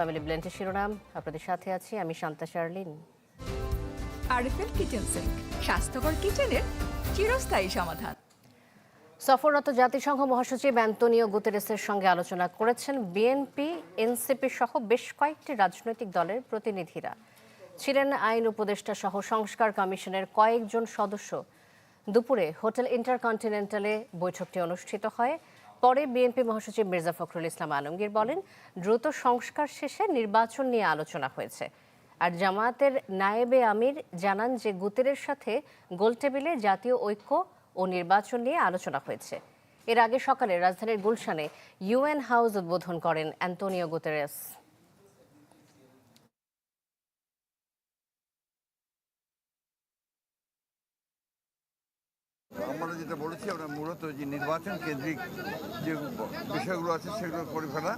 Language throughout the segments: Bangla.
ফ্যামিলি ব্লেন্ডের শিরোনাম। আপনাদের সাথে আছি আমি শান্তা শার্লিন। আরএফএল কিচেন সিঙ্ক স্বাস্থ্যকর কিচেনের চিরস্থায়ী সমাধান। সফররত জাতিসংঘ মহাসচিব অ্যান্তনিও গুতেরেসের সঙ্গে আলোচনা করেছেন বিএনপি এনসিপি সহ বেশ কয়েকটি রাজনৈতিক দলের প্রতিনিধিরা। ছিলেন আইন উপদেষ্টা সহ সংস্কার কমিশনের কয়েকজন সদস্য। দুপুরে হোটেল ইন্টারকন্টিনেন্টালে বৈঠকটি অনুষ্ঠিত হয়। পরে বিএনপি মহাসচিব মির্জা ফখরুল ইসলাম আলমগীর বলেন, দ্রুত সংস্কার শেষে নির্বাচন নিয়ে আলোচনা হয়েছে। আর জামায়াতের নায়েবে আমির জানান যে, গুতেরের সাথে গোলটেবিলে জাতীয় ঐক্য ও নির্বাচন নিয়ে আলোচনা হয়েছে। এর আগে সকালে রাজধানীর গুলশানে ইউএন হাউস উদ্বোধন করেন অ্যান্তোনিও গুতেরেস আমরা যেটা বলেছি, আমরা মূলত যে নির্বাচন কেন্দ্রিক যে বিষয়গুলো আছে সেগুলো করে ফেলা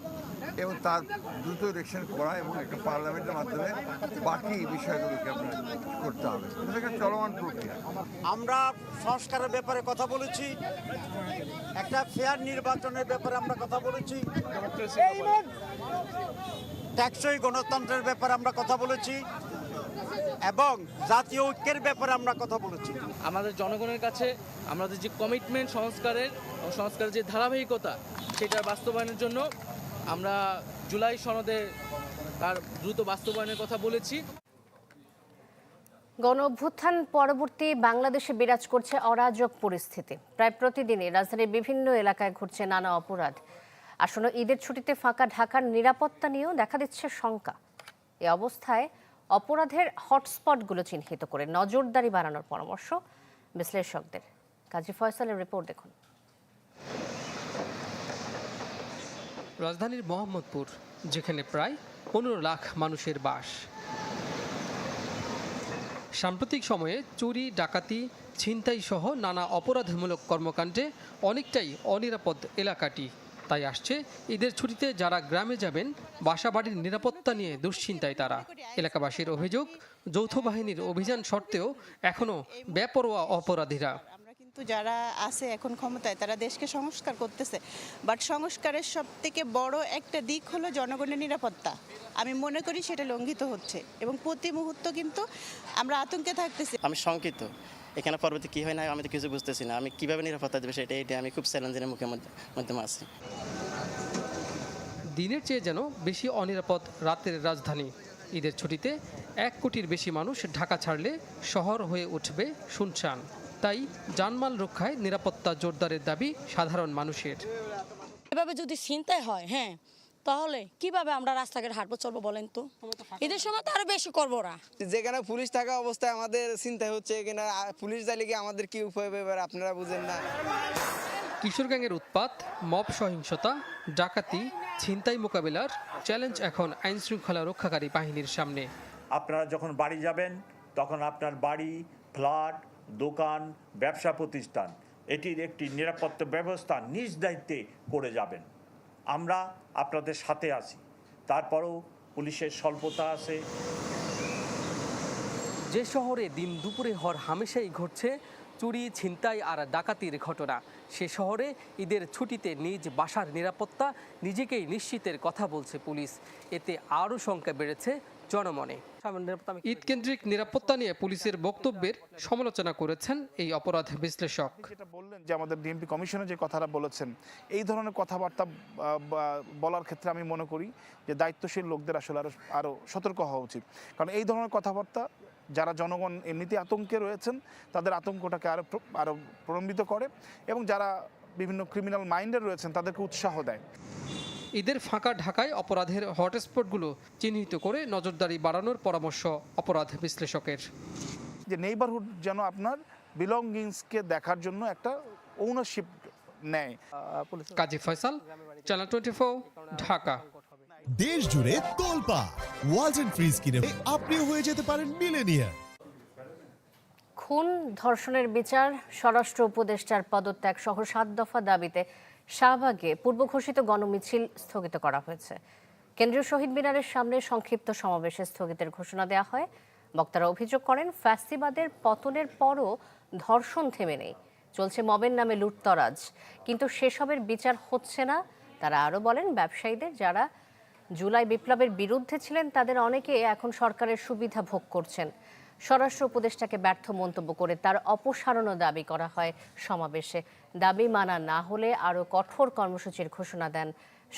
এবং তার দ্রুত ইলেকশন করা এবং একটা পার্লামেন্টের মাধ্যমে বাকি বিষয়গুলোকে আপনার করতে হবে। একটা চলমান প্রক্রিয়া। আমরা সংস্কারের ব্যাপারে কথা বলেছি, একটা ফেয়ার নির্বাচনের ব্যাপারে আমরা কথা বলেছি ট্যাক্সই গণতন্ত্রের ব্যাপারে আমরা কথা বলেছি এবং জাতীয় ঐক্যের ব্যাপারে আমরা কথা বলেছি। আমাদের জনগণের কাছে আমাদের যে কমিটমেন্ট সংস্কারের ও সংস্কারের যে ধারাবাহিকতা সেটার বাস্তবায়নের জন্য আমরা জুলাই সনদে তার দ্রুত বাস্তবায়নের কথা বলেছি। গণ অভ্যুত্থান পরবর্তী বাংলাদেশে বিরাজ করছে অরাজক পরিস্থিতি। প্রায় প্রতিদিনই রাজধানীর বিভিন্ন এলাকায় ঘটছে নানা অপরাধ। আসন্ন ঈদের ছুটিতে ফাঁকা ঢাকার নিরাপত্তা নিয়েও দেখা দিচ্ছে শঙ্কা। এ অবস্থায় অপরাধের হটস্পটগুলো চিহ্নিত করে নজরদারি বাড়ানোর পরামর্শ বিশ্লেষকদের। কাজী ফয়সালের রিপোর্ট দেখুন। রাজধানীর মোহাম্মদপুর, যেখানে প্রায় পনেরো লাখ মানুষের বাস। সাম্প্রতিক সময়ে চুরি, ডাকাতি ছিনতাই সহ নানা অপরাধমূলক কর্মকাণ্ডে অনেকটাই অনিরাপদ এলাকাটি তাই আসছে। ঈদের ছুটিতে যারা গ্রামে যাবেন বাসাবাড়ির নিরাপত্তা নিয়ে দুশ্চিন্তায় তারা। এলাকাবাসীর অভিযোগ যৌথ বাহিনীর অভিযান সত্ত্বেও এখনও বেপরোয়া অপরাধীরা। কিন্তু যারা আছে এখন ক্ষমতায় তারা দেশকে সংস্কার করতেছে। বাট সংস্কারের সব থেকে বড় একটা দিক হলো জনগণের নিরাপত্তা। আমি মনে করি সেটা লঙ্ঘিত হচ্ছে। এবং প্রতি মুহূর্ত কিন্তু আমরা আতঙ্কে থাকতেছি। আমি শঙ্কিত। এখানে পরবর্তী কী হয় না আমি তো কিছু বুঝতেছি না। আমি কীভাবে নিরাপত্তা দেবো সেটা এটা আমি খুব চ্যালেঞ্জের মুখে মাধ্যমে আছি। দিনের চেয়ে যেন বেশি অনিরাপদ রাতের রাজধানী। ঈদের ছুটিতে এক কোটির বেশি মানুষ ঢাকা ছাড়লে শহর হয়ে উঠবে শুনশান। তাই জানমাল রক্ষায় নিরাপত্তা জোরদারের দাবি সাধারণ মানুষের। এভাবে যদি চিন্তায় হয় হ্যাঁ তাহলে কীভাবে আমরা রাস্তাঘাট হাঁটবো চলবো বলেন তো? ঈদের সময় তো আরও বেশি করব ওরা। যেখানে পুলিশ থাকা অবস্থায় আমাদের চিন্তা হচ্ছে এখানে পুলিশ যাইলে কি আমাদের কি উপায় হবে এবার আপনারা বুঝেন না। কিশোর গ্যাংয়ের উৎপাত মব সহিংসতা ডাকাতি ছিনতাই মোকাবিলার চ্যালেঞ্জ এখন আইন শৃঙ্খলা রক্ষাকারী বাহিনীর সামনে। আপনারা যখন বাড়ি যাবেন তখন আপনার বাড়ি ফ্ল্যাট দোকান ব্যবসা প্রতিষ্ঠান এটির একটি নিরাপত্তা ব্যবস্থা নিজ দায়িত্বে করে যাবেন। আমরা আপনাদের সাথে আছি। তারপরেও পুলিশের স্বল্পতা আছে। যে শহরে দিন দুপুরে হর হামেশাই ঘটছে, চুরি, ছিনতাই আর ডাকাতির ঘটনা। সে শহরে ঈদের ছুটিতে নিজ বাসার নিরাপত্তা নিজেকেই নিশ্চিতের কথা বলছে পুলিশ। এতে আরও সংখ্যা বেড়েছে জনমনে। ঈদ কেন্দ্রিক নিরাপত্তা নিয়ে পুলিশের বক্তব্যের সমালোচনা করেছেন এই অপরাধ বিশ্লেষক। যেটা বললেন যে আমাদের ডিএমপি কমিশনে যে কথাটা বলেছেন এই ধরনের কথাবার্তা বলার ক্ষেত্রে আমি মনে করি যে দায়িত্বশীল লোকদের আসলে আরও আরও সতর্ক হওয়া উচিত। কারণ এই ধরনের কথাবার্তা যারা জনগণ এমনিতে আতঙ্কে রয়েছেন তাদের আতঙ্কটাকে আরও আরও প্রলম্বিত করে এবং যারা বিভিন্ন ক্রিমিনাল মাইন্ডের রয়েছেন তাদেরকে উৎসাহ দেয়। ঈদের ফাঁকা ঢাকায় অপরাধের হটস্পটগুলো চিহ্নিত করে নজরদারি বাড়ানোর পরামর্শ অপরাধ বিশ্লেষকের। যে নেইবারহুড যেন আপনার বিলঙ্গিংসকে দেখার জন্য একটা ওনারশিপ নেয়। Kazi Faisal channel twenty Dhaka. দেশ জুড়ে তোলপা ওয়ালটন ফ্রিজ কিনে আপনিও হয়ে যেতে পারেন মিলেনিয়ার খুন ধর্ষণের বিচার স্বরাষ্ট্র উপদেষ্টার পদত্যাগ সহ সাত দফা দাবিতে শাহবাগে পূর্ব ঘোষিত গণমিছিল স্থগিত করা হয়েছে। কেন্দ্রীয় শহীদ মিনারের সামনে সংক্ষিপ্ত সমাবেশে স্থগিতের ঘোষণা দেওয়া হয়। বক্তারা অভিযোগ করেন, ফ্যাসিবাদের পতনের পরও ধর্ষণ থেমে নেই। চলছে মবের নামে লুটতরাজ। কিন্তু সেসবের বিচার হচ্ছে না। তারা আরও বলেন, ব্যবসায়ীদের যারা জুলাই বিপ্লবের বিরুদ্ধে ছিলেন, তাদের অনেকে এখন সরকারের সুবিধা ভোগ করছেন। স্বরাষ্ট্র উপদেষ্টাকে ব্যর্থ মন্তব্য করে তার অপসারণও দাবি করা হয় সমাবেশে। দাবি মানা না হলে আরও কঠোর কর্মসূচির ঘোষণা দেন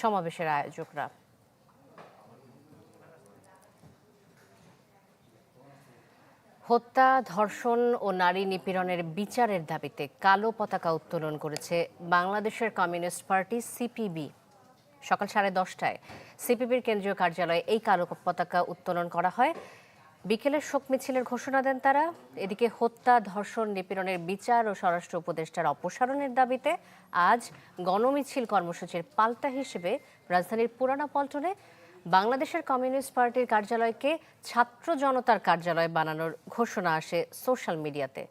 সমাবেশের আয়োজকরা। হত্যা, ধর্ষণ ও নারী নিপীড়নের বিচারের দাবিতে কালো পতাকা উত্তোলন করেছে বাংলাদেশের কমিউনিস্ট পার্টি সিপিবি। সকাল সাড়ে দশটায় সিপিবির কেন্দ্রীয় কার্যালয়ে এই কালো পতাকা উত্তোলন করা হয়। বিকেলে শোক মিছিলের ঘোষণা দেন তারা। এদিকে হত্যা, ধর্ষণ, নিপীড়নের বিচার ও স্বরাষ্ট্র উপদেষ্টার অপসারণের দাবিতে আজ গণমিছিল কর্মসূচির পাল্টা হিসেবে রাজধানীর পুরানা পল্টনে বাংলাদেশের কমিউনিস্ট পার্টির কার্যালয়কে ছাত্র জনতার কার্যালয় বানানোর ঘোষণা আসে সোশ্যাল মিডিয়াতে।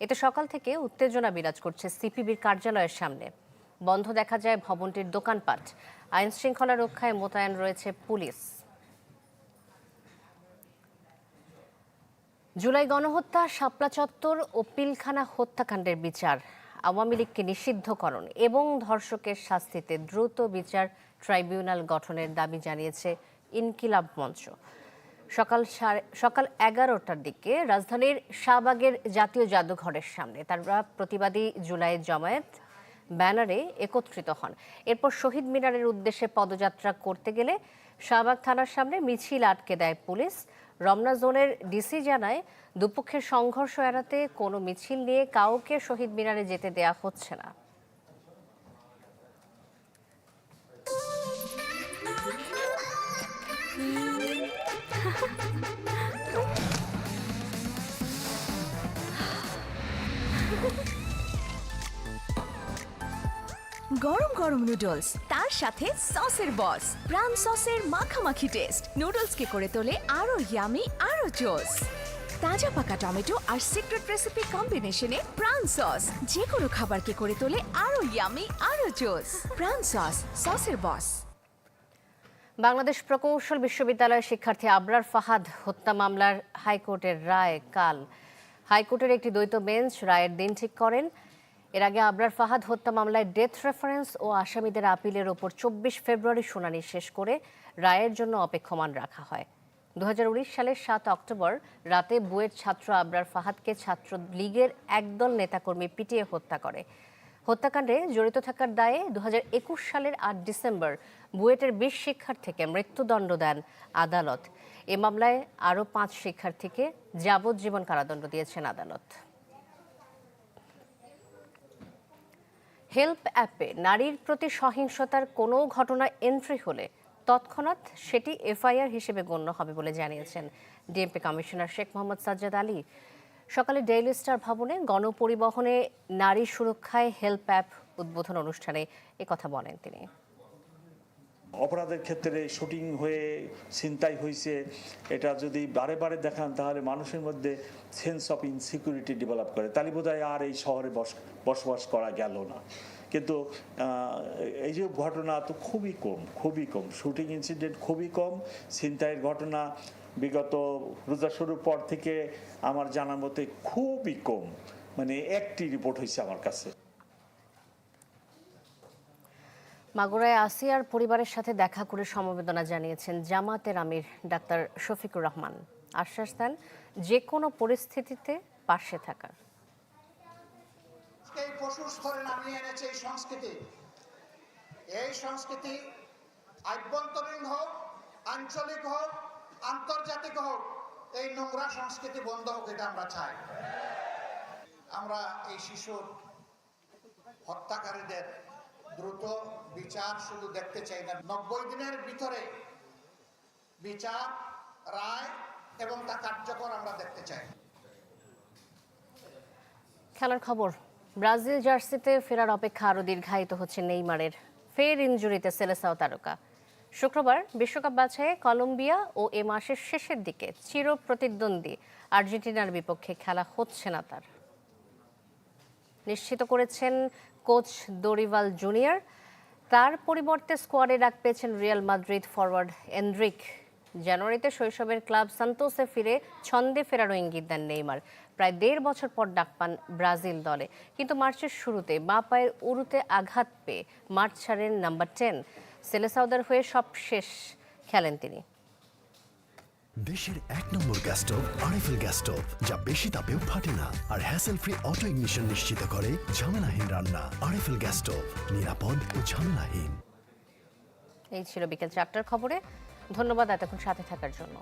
এতে সকাল থেকে উত্তেজনা বিরাজ করছে সিপিবির কার্যালয়ের সামনে। বন্ধ দেখা যায় ভবনটির দোকানপাট। আইন শৃঙ্খলা রক্ষায় মোতায়েন রয়েছে পুলিশ। জুলাই গণহত্যা, শাপলা চত্বর ও পিলখানা হত্যাকাণ্ডের বিচার আওয়ামী লীগকে নিষিদ্ধকরণ এবং ধর্ষকের শাস্তিতে দ্রুত বিচার ট্রাইব্যুনাল গঠনের দাবি জানিয়েছে ইনকিলাব মঞ্চ। সকাল সকাল এগারোটার দিকে রাজধানীর শাহবাগের জাতীয় জাদুঘরের সামনে তারা প্রতিবাদী জুলাই জমায়েত ব্যানারে একত্রিত হন। এরপর শহীদ মিনারের উদ্দেশ্যে পদযাত্রা করতে গেলে শাহবাগ থানার সামনে মিছিল আটকে দেয় পুলিশ। রমনা জোনের ডিসি জানায়, দুপক্ষের সংঘর্ষ এড়াতে কোনো মিছিল নিয়ে কাউকে শহীদ মিনারে যেতে দেয়া হচ্ছে না। গরম গরম নুডলস তার সাথে সসের বস প্রাণ সসের মাখামাখি টেস্ট নুডলসকে করে তোলে আরও ইয়ামি আরও জোস তাজা পাকা টমেটো আর সিক্রেট রেসিপি কম্বিনেশনে প্রাণ সস যে কোনো খাবারকে করে তোলে আরও ইয়ামি আরও জোস প্রাণ সস সসের বস বাংলাদেশ প্রকৌশল বিশ্ববিদ্যালয়ের শিক্ষার্থী আবরার ফাহাদ হত্যা মামলার হাইকোর্টের রায় কাল। হাইকোর্টের একটি দ্বৈত বেঞ্চ রায়ের দিন ঠিক করেন। এর আগে আবরার ফাহাদ হত্যা মামলায় ডেথ রেফারেন্স ও আসামিদের আপিলের ওপর চব্বিশ ফেব্রুয়ারি শুনানি শেষ করে রায়ের জন্য অপেক্ষমান রাখা হয়। দু হাজার উনিশ সালের সাত অক্টোবর রাতে বুয়েট ছাত্র আবরার ফাহাদকে ছাত্র লীগের একদল নেতাকর্মী পিটিয়ে হত্যা করে। হত্যাকাণ্ডে জড়িত থাকার দায়ে দু হাজার একুশ সালের আট ডিসেম্বর বুয়েটের বিশ শিক্ষার্থীকে মৃত্যুদণ্ড দেন আদালত। এ মামলায় আরও পাঁচ শিক্ষার্থীকে যাবজ্জীবন কারাদণ্ড দিয়েছেন আদালত। হেল্প অ্যাপে নারীর প্রতি সহিংসতার কোনো ঘটনা এন্ট্রি হলে তৎক্ষণাৎ সেটি এফআইআর হিসেবে গণ্য হবে বলে জানিয়েছেন ডিএমপি কমিশনার শেখ মোহাম্মদ সাজ্জাদ আলী। সকালে ডেইলি স্টার ভবনে গণপরিবহনে নারী সুরক্ষায় হেল্প অ্যাপ উদ্বোধন অনুষ্ঠানে কথা বলেন তিনি। অপরাধের ক্ষেত্রে শুটিং হয়ে ছিনতাই হয়েছে, এটা যদি বারে বারে দেখান, তাহলে মানুষের মধ্যে সেন্স অফ ইনসিকিউরিটি ডেভেলপ করে। তাহলে বোধহয় আর এই শহরে বস- বসবাস করা গেল না। কিন্তু এই যে ঘটনা তো খুবই কম খুবই কম। শুটিং ইনসিডেন্ট খুবই কম, ছিনতাইয়ের ঘটনা বিগত রোজা শুরুর পর থেকে আমার জানা মতে খুবই কম। মানে একটি রিপোর্ট হয়েছে আমার কাছে। মাগুরায় আসিয়ার পরিবারের সাথে দেখা করে সমবেদনা জানিয়েছেন জামাতের আমির ডাক্তার শফিকুর রহমান। আশ্বাস দেন, যে কোনো পরিস্থিতিতে পাশে থাকার। এই সংস্কৃতি আভ্যন্তরীণ হোক, আঞ্চলিক হোক, আন্তর্জাতিক হোক, এই নোংরা সংস্কৃতি বন্ধ হোক, এটা আমরা চাই। আমরা এই শিশুর হত্যাকারীদের দ্রুত বিচার শুধু দেখতে চাই না। নব্বই দিনের ভিতরে বিচার, রায় এবং তা কার্যকর আমরা দেখতে চাই। খেলার খবর, ব্রাজিল জার্সিতে ফেরার অপেক্ষা আরও দীর্ঘায়িত হচ্ছে নেইমারের। ফের ইনজুরিতে সেলেসাও তারকা। শুক্রবার বিশ্বকাপ বাছাইয়ে কলম্বিয়া ও এ মাসের শেষের দিকে চির প্রতিদ্বন্দ্বী আর্জেন্টিনার বিপক্ষে খেলা হচ্ছে না তার। নিশ্চিত করেছেন কোচ দোরিভাল জুনিয়র। তার পরিবর্তে স্কোয়াডে ডাক পেয়েছেন রিয়াল মাদ্রিদ ফরওয়ার্ড এন্ড্রিক। জানুয়ারিতে শৈশবের ক্লাব সান্তোসে ফিরে ছন্দে ফেরারও ইঙ্গিত দেন নেইমার। প্রায় দেড় বছর পর ডাক পান ব্রাজিল দলে। কিন্তু মার্চের শুরুতে বাঁ পায়ের উরুতে আঘাত পেয়ে মাঠ ছাড়েন নাম্বার টেন। সেলেসাউদার হয়ে সব শেষ খেলেন তিনি। দেশের এক নম্বর gas stove RFL gas stove যা বেশি তাপেও ফাটে না। আর হ্যাসেল ফ্রি অটো ইগনিশন নিশ্চিত করে ঝামেলাহীন রান্না। আরএফএল গ্যাস স্টোভ নিরাপদ ও ঝামেলাহীন। এই ছিল বিকেল চারটার খবরে। ধন্যবাদ এতক্ষণ সাথে থাকার জন্য।